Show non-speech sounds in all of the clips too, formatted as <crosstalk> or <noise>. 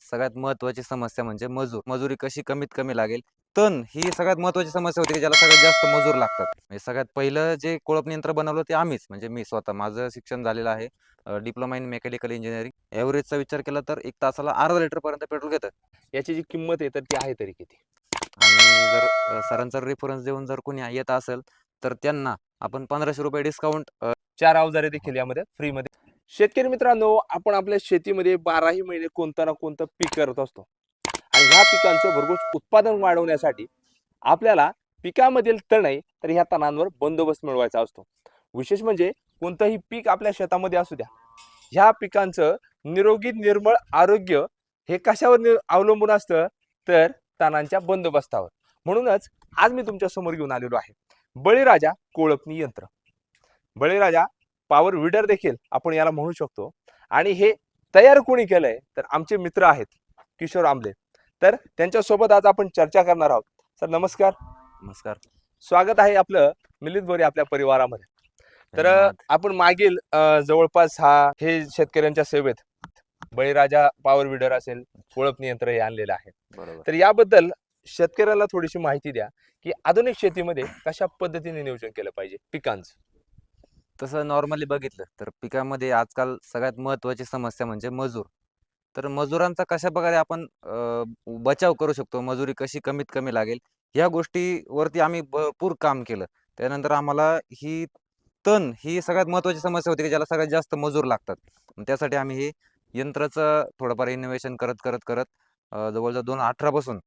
सगळ्यात महत्त्वाची समस्या म्हणजे मजूर. मजुरी कशी कमीत कमी लागेल? तण ही सगळ्यात महत्त्वाची समस्या होती की ज्याला सगळ्यात जास्त मजूर लागतात. म्हणजे सगळ्यात पहिलं जे कोळप यंत्र बनवलं ते आम्हीच. म्हणजे मी स्वतः. माझं शिक्षण झालेलं आहे डिप्लोमा इन मेकॅनिकल इंजिनिअरिंग. ॲव्हरेजचा विचार केला तर एक तासाला अर्धा लिटरपर्यंत पेट्रोल घेतं याची जी किंमत आहे तर ती आहे तरी किती? आणि जर सरांचा रेफरन्स देऊन जर कोणी येत असेल तर त्यांना आपण पंधराशे रुपये डिस्काउंट चार अवजारे देखील यामध्ये फ्रीमध्ये. शेतकरी मित्रांनो आपण आपल्या शेतीमध्ये बाराही महिने कोणतं ना कोणतं पीक करत असतो. आणि ह्या पिकांचं भरघोस उत्पादन वाढवण्यासाठी आपल्याला पिकामधील तणय तर ह्या तणांवर बंदोबस्त मिळवायचा असतो. विशेष म्हणजे कोणतंही पीक आपल्या शेतामध्ये असू द्या. ह्या पिकांचं निरोगी निर्मळ आरोग्य हे कशावर नि- अवलंबून असतं? तर तणांच्या बंदोबस्तावर. म्हणूनच आज मी तुमच्यासमोर घेऊन आलेलो आहे. बळीराजा कोळपणी यंत्र. बळीराजा पॉवर विडर देखील आपण याला म्हणू शकतो. आणि हे तयार कोणी केलंय? तर आमचे मित्र आहेत किशोर आंबले. तर त्यांच्यासोबत आज आपण चर्चा करणार आहोत. सर नमस्कार. नमस्कार. स्वागत आहे आपलं मिलिंद बोरे आपल्या परिवारामध्ये. तर. आपण मागील जवळपास हा हे शेतकऱ्यांच्या सेवेत बळीराजा पॉवर विडर असेल कोळपणी यंत्र हे आणलेलं आहे. तर याबद्दल शेतकऱ्याला थोडीशी माहिती द्या की आधुनिक शेतीमध्ये कशा पद्धतीने नियोजन केलं पाहिजे पिकांचं? तसं नॉर्मली बघितलं तर पिकामध्ये आजकाल सगळ्यात महत्त्वाची समस्या म्हणजे मजूर. तर मजुरांचा कशा प्रकारे आपण बचाव करू शकतो मजुरी कशी कमीत कमी लागेल ह्या गोष्टीवरती आम्ही भरपूर काम केलं. त्यानंतर आम्हाला ही तण ही सगळ्यात महत्त्वाची समस्या होती की ज्याला सगळ्यात जास्त मजूर लागतात. त्यासाठी आम्ही हे यंत्राचं थोडंफार इनोव्हेशन करत करत करत जवळजवळ दोन अठरापासून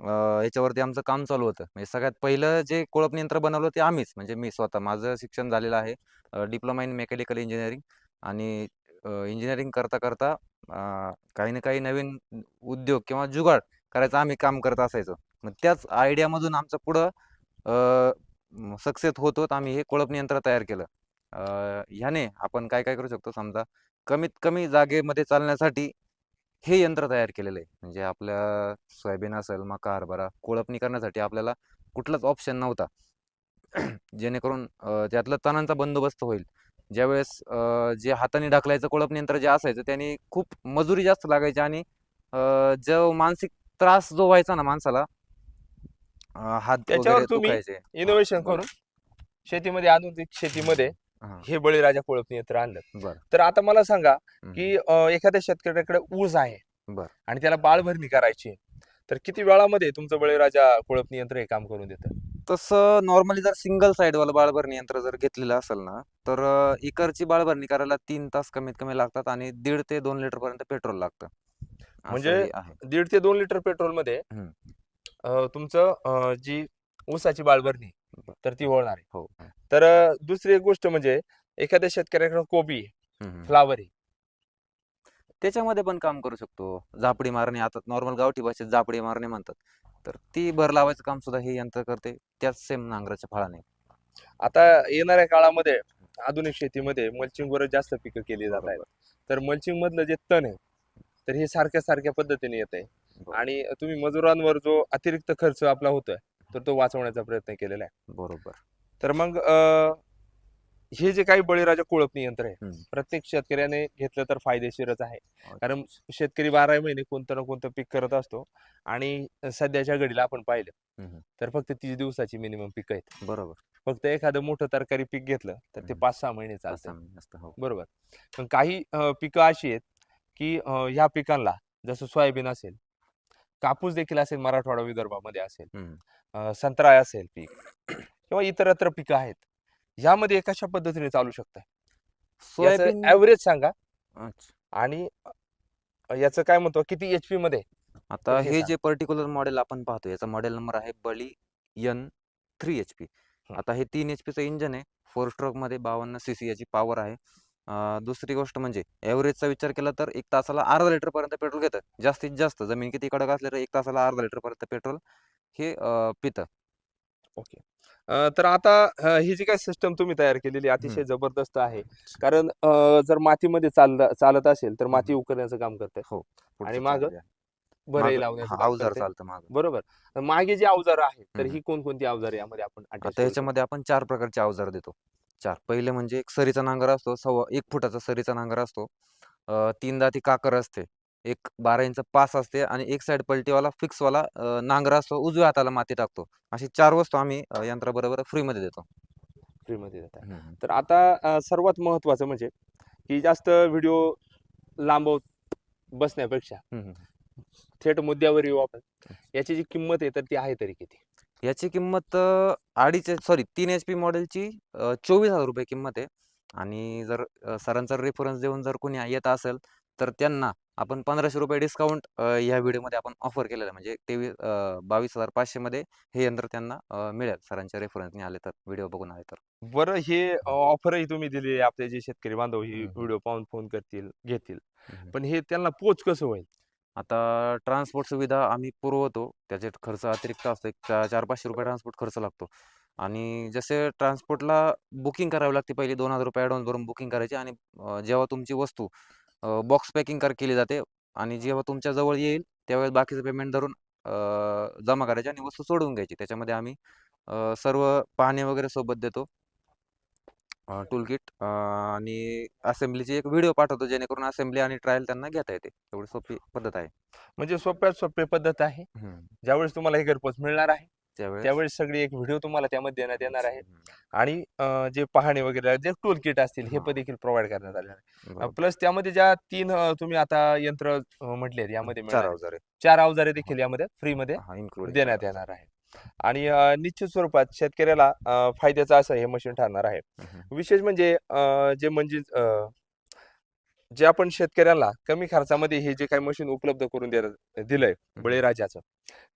याच्यावरती आमचं काम चालू होतं. म्हणजे सगळ्यात पहिलं जे कोळपणी यंत्र बनवलं ते आम्हीच. म्हणजे मी स्वतः. माझं शिक्षण झालेलं आहे डिप्लोमा इन मेकॅनिकल इंजिनिअरिंग. आणि इंजिनिअरिंग करता करता काही ना काही नवीन उद्योग किंवा जुगाड करायचं आम्ही काम करत असायचो. मग त्याच आयडियामधून आमचं पुढं सक्सेस होत होत आम्ही हे कोळपणी यंत्र तयार केलं. ह्याने आपण काय काय करू शकतो समजा? कमीत कमी जागेमध्ये चालण्यासाठी हे यंत्र तयार केलेलं आहे. म्हणजे आपल्या सोयाबीन असेल मका हरभरा कोळपणी करण्यासाठी आपल्याला कुठलाच ऑप्शन नव्हता. <clears throat> जेणेकरून त्यातलं तणांचा बंदोबस्त होईल. ज्यावेळेस जे हाताने ढकलायचं कोळपणी यंत्र जे असायचं त्याने खूप मजुरी जास्त लागायची आणि जो मानसिक त्रास जो व्हायचा ना माणसाला हात त्याच्यावर इनोव्हेशन बरं. करून शेतीमध्ये आधुनिक शेतीमध्ये हा, बळीराजा कोळपणी यंत्र आणलं तर आता मला सांगा. की एखाद्या शेतकऱ्याकडे ऊस आहे बरं. आणि त्याला बाळभरणी करायची. तर किती वेळामध्ये तुमचं बळीराजा कोळपणी यंत्र हे काम करून देतं तसं नॉर्मली जर सिंगल साईडवालं बाळभरणी यंत्र जर घेतलेलं असेल ना तर एकरची बाळभरणी करायला तीन तास कमीत कमी लागतात आणि दीड ते दोन लिटर पर्यंत पेट्रोल लागतं म्हणजे दीड ते दोन लिटर पेट्रोलमध्ये तुमचं जी ऊसाची बाळभरणी. तर ती होणार आहे. हो तर अ, दुसरी एक गोष्ट म्हणजे एखाद्या शेतकऱ्याकडे कोबी. फ्लावर आहे. त्याच्यामध्ये पण काम करू शकतो. झापडी मारणे आता नॉर्मल गावठी भाषेत झापडी मारणे म्हणतात. तर ती भर लावायचं काम सुद्धा हे यंत्र करते त्याच सेम नांगराच्या फळाने. आता येणाऱ्या काळामध्ये आधुनिक शेतीमध्ये मल्चिंग वर जास्त पिकं केली जात आहेत. तर मल्चिंग मधलं जे तण आहे तर हे सारख्या सारख्या पद्धतीने येत आहे. आणि तुम्ही मजुरांवर जो अतिरिक्त खर्च आपला होतोय तर तो वाचवण्याचा प्रयत्न केलेला आहे. बरोबर. तर मग हे जे काही बळीराजा कोळपणी यंत्र आहे. प्रत्येक शेतकऱ्याने घेतलं तर फायदेशीरच आहे. कारण शेतकरी बारा महिने कोणतं ना कोणतं पीक करत असतो आणि सध्याच्या घडीला आपण पाहिलं. तर फक्त तीस दिवसाची मिनिमम पिकं आहेत. बरोबर. फक्त एखादं मोठं तरकारी पीक घेतलं तर ते. पाच सहा महिने चालतं हो. बरोबर. पण काही पिकं अशी आहेत की ह्या पिकांना जसं सोयाबीन असेल कापूस देखील असेल मराठवाडा विदर्भामध्ये असेल संत्रा असेल पीक किंवा इतरत्र पिकं आहेत ह्यामध्ये कशा पद्धतीने चालू शकतं सोयाबीन ऍव्हरेज सांगा. आणि याचं काय म्हणतो किती एच पी मध्ये आता हे. जे पर्टिक्युलर मॉडेल आपण पाहतो याचा मॉडेल नंबर आहे बळी एन थ्री एच पी. आता हे तीन एच पीचं इंजन आहे फोर स्ट्रोकमध्ये बावन्न सी सी याची पॉवर आहे दुसरी गोष्ट म्हणजे ॲव्हरेजचा विचार केला तर एक तासाला अर्धा लिटरपर्यंत पेट्रोल घेतं. जास्तीत जास्त जमीन किती कडक असले तर एक तासाला अर्धा लिटरपर्यंत पेट्रोल हे पितं. अं, तर आता ही जी काही सिस्टम तुम्ही तयार केलेली अतिशय जबरदस्त आहे. कारण जर मातीमध्ये चाललं चालत असेल तर माती उकरण्याचं काम करते. हो. आणि मागं? चालू काम अवजार. चालतं मागं. बरोबर. मागे जी अवजारं आहेत तर. ही कोणकोणती अवजारे यामध्ये आपण आता ह्याच्यामध्ये आपण चार प्रकारचे अवजार देतो. चार. पहिले म्हणजे एक सरीचा नांगर असतो सव्वा एक फुटाचा सरीचा नांगर असतो. अं, तीन दाती काकर असते. एक बारा इंच पास असते आणि एक साईड पलटीवाला फिक्सवाला नांगरा असतो उजव्या हाताला माती टाकतो. अशी चार वस्तू आम्ही यंत्राबरोबर फ्रीमध्ये देतो. फ्रीमध्ये देत. आहे तर आता सर्वात महत्वाचं म्हणजे की जास्त व्हिडिओ लांबवत बसण्यापेक्षा. थेट मुद्द्यावर येऊ आपण याची जी किंमत आहे तर ती आहे तरी किती? याची किंमत अडीच सॉरी तीन एच पी मॉडेलची चोवीस हजार रुपये किंमत आहे. आणि जर सरांचा रेफरन्स देऊन जर कोणी येत असेल तर त्यांना आपण पंधराशे रुपये डिस्काउंट ह्या व्हिडिओमध्ये आपण ऑफर केलेलं आहे. म्हणजे तेवीस बावीस हजार पाचशेमध्ये हे यंत्र त्यांना मिळेल. सरांच्या रेफरन्सने आले तर व्हिडिओ बघून आले तर. बरं हे ऑफरही तुम्ही दिली आपले जे शेतकरी बांधव ही. व्हिडिओ पाहून फोन करतील घेतील. पण हे त्यांना पोच कसं होईल? आता ट्रान्सपोर्ट सुविधा आम्ही पुरवतो. त्याचे खर्च अतिरिक्त असतो. एक चा- चार पाचशे रुपये ट्रान्सपोर्ट खर्च लागतो. आणि जसे ट्रान्सपोर्टला बुकिंग करावी लागते पहिली दोन हजार रुपये ॲडव्हान्स भरून बुकिंग करायची आणि जेव्हा तुमची वस्तू बॉक्स पॅकिंग कर केली जाते आणि जेव्हा तुमच्या जवळ येईल त्यावेळेस बाकीचं पेमेंट धरून जमा करायची आणि वस्तू सोडवून घ्यायची. त्याच्यामध्ये आम्ही सर्व पाहणे वगैरे सोबत देतो. टूल किट आणि असेंब्लीची एक व्हिडिओ पाठवतो जेणेकरून असेंब्ली आणि ट्रायल त्यांना घेता येते. एवढी सोपी पद्धत आहे. म्हणजे सोप्यात सोपी पद्धत आहे. ज्यावेळेस तुम्हाला हे घरपोच मिळणार आहे त्यावेळेस? सगळी एक व्हिडिओ तुम्हाला त्यामध्ये देण्यात येणार आहे. आणि जे पाहणे वगैरे जे टूल किट असतील हे. पण देखील प्रोव्हाइड करण्यात आले आहे. प्लस त्यामध्ये ज्या तीन तुम्ही आता यंत्र म्हटले यामध्ये चार अवजारे. चार अवजारे देखील यामध्ये फ्रीमध्ये इन्क्लूड देण्यात येणार आहे आणि निश्चित स्वरूपात शेतकऱ्याला फायद्याचं असं हे मशीन ठरणार आहे. विशेष म्हणजे जे म्हणजे जे आपण शेतकऱ्यांना कमी खर्चामध्ये हे जे काही मशीन उपलब्ध करून दिलंय बळीराजाचं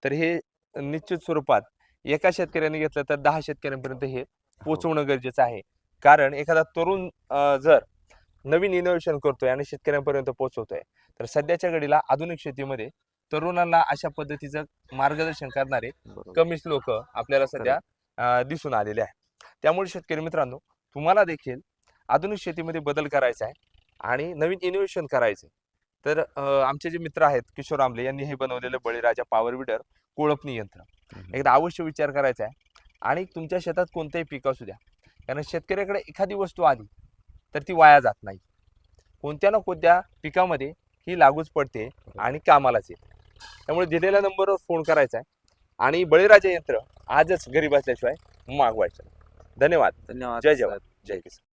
तर हे निश्चित स्वरूपात एका शेतकऱ्याने घेतलं तर दहा शेतकऱ्यांपर्यंत हे पोहोचवणं गरजेचं आहे. कारण एखादा तरुण जर नवीन इनोव्हेशन करतोय आणि शेतकऱ्यांपर्यंत पोहोचवतोय तर सध्याच्या घडीला आधुनिक शेतीमध्ये तरुणांना अशा पद्धतीचं मार्गदर्शन करणारे कमीच लोक आपल्याला सध्या अं, दिसून आलेले आहे त्यामुळे शेतकरी मित्रांनो तुम्हाला देखील आधुनिक शेतीमध्ये बदल करायचा आहे आणि नवीन इनोव्हेशन करायचे तर अं, आमचे जे मित्र आहेत किशोर आमले यांनी हे बनवलेलं बळीराजा पॉवर विडर कोळपणी यंत्र. एकदा अवश्य विचार करायचा आहे. आणि तुमच्या शेतात कोणतंही पीक असू द्या कारण शेतकऱ्याकडे एखादी वस्तू आली तर ती वाया जात नाही. कोणत्या ना कोणत्या पिकामध्ये ही लागूच पडते आणि कामालाच येते. त्यामुळे दिलेल्या नंबरवर फोन करायचा आहे. आणि बळीराजा यंत्र आजच घरी बसल्याशिवाय मागवायचं धन्यवाद. धन्यवाद जय जवान. जय किसान.